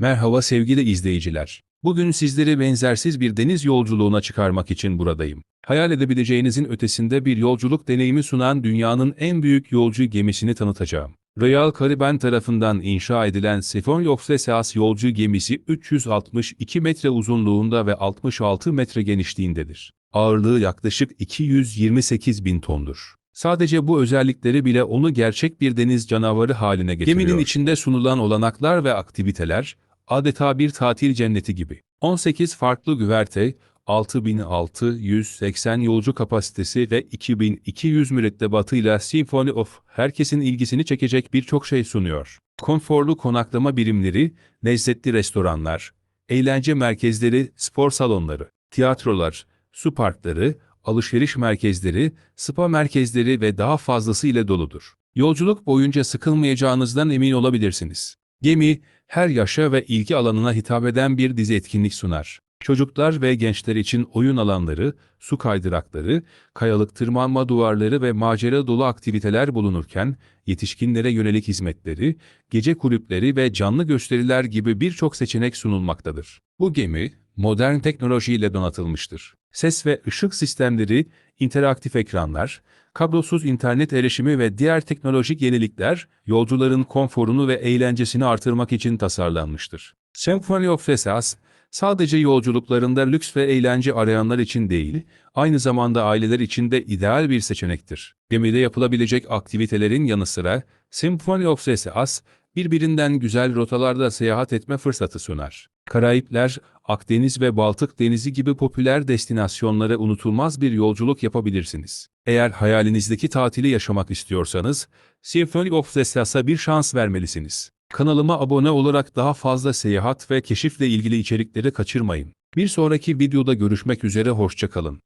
Merhaba sevgili izleyiciler. Bugün sizleri benzersiz bir deniz yolculuğuna çıkarmak için buradayım. Hayal edebileceğinizin ötesinde bir yolculuk deneyimi sunan dünyanın en büyük yolcu gemisini tanıtacağım. Royal Caribbean tarafından inşa edilen Sifon Yofleseas yolcu gemisi 362 metre uzunluğunda ve 66 metre genişliğindedir. Ağırlığı yaklaşık 228 bin tondur. Sadece bu özellikleri bile onu gerçek bir deniz canavarı haline getiriyor. Geminin içinde sunulan olanaklar ve aktiviteler adeta bir tatil cenneti gibi. 18 farklı güverte, 6680 yolcu kapasitesi ve 2200 mürettebatıyla Symphony of herkesin ilgisini çekecek birçok şey sunuyor. Konforlu konaklama birimleri, lezzetli restoranlar, eğlence merkezleri, spor salonları, tiyatrolar, su parkları, alışveriş merkezleri, spa merkezleri ve daha fazlası ile doludur. Yolculuk boyunca sıkılmayacağınızdan emin olabilirsiniz. Gemi, her yaşa ve ilgi alanına hitap eden bir dizi etkinlik sunar. Çocuklar ve gençler için oyun alanları, su kaydırakları, kayalık tırmanma duvarları ve macera dolu aktiviteler bulunurken, yetişkinlere yönelik hizmetleri, gece kulüpleri ve canlı gösteriler gibi birçok seçenek sunulmaktadır. Bu gemi, modern teknolojiyle donatılmıştır. Ses ve ışık sistemleri, interaktif ekranlar, kablosuz internet erişimi ve diğer teknolojik yenilikler, yolcuların konforunu ve eğlencesini artırmak için tasarlanmıştır. Symphony of Fesas, sadece yolculuklarında lüks ve eğlence arayanlar için değil, aynı zamanda aileler için de ideal bir seçenektir. Gemide yapılabilecek aktivitelerin yanı sıra, Symphony of Fesas, birbirinden güzel rotalarda seyahat etme fırsatı sunar. Karayipler, Akdeniz ve Baltık Denizi gibi popüler destinasyonlara unutulmaz bir yolculuk yapabilirsiniz. Eğer hayalinizdeki tatili yaşamak istiyorsanız, Symphony of Thessas'a bir şans vermelisiniz. Kanalıma abone olarak daha fazla seyahat ve keşifle ilgili içerikleri kaçırmayın. Bir sonraki videoda görüşmek üzere hoşçakalın.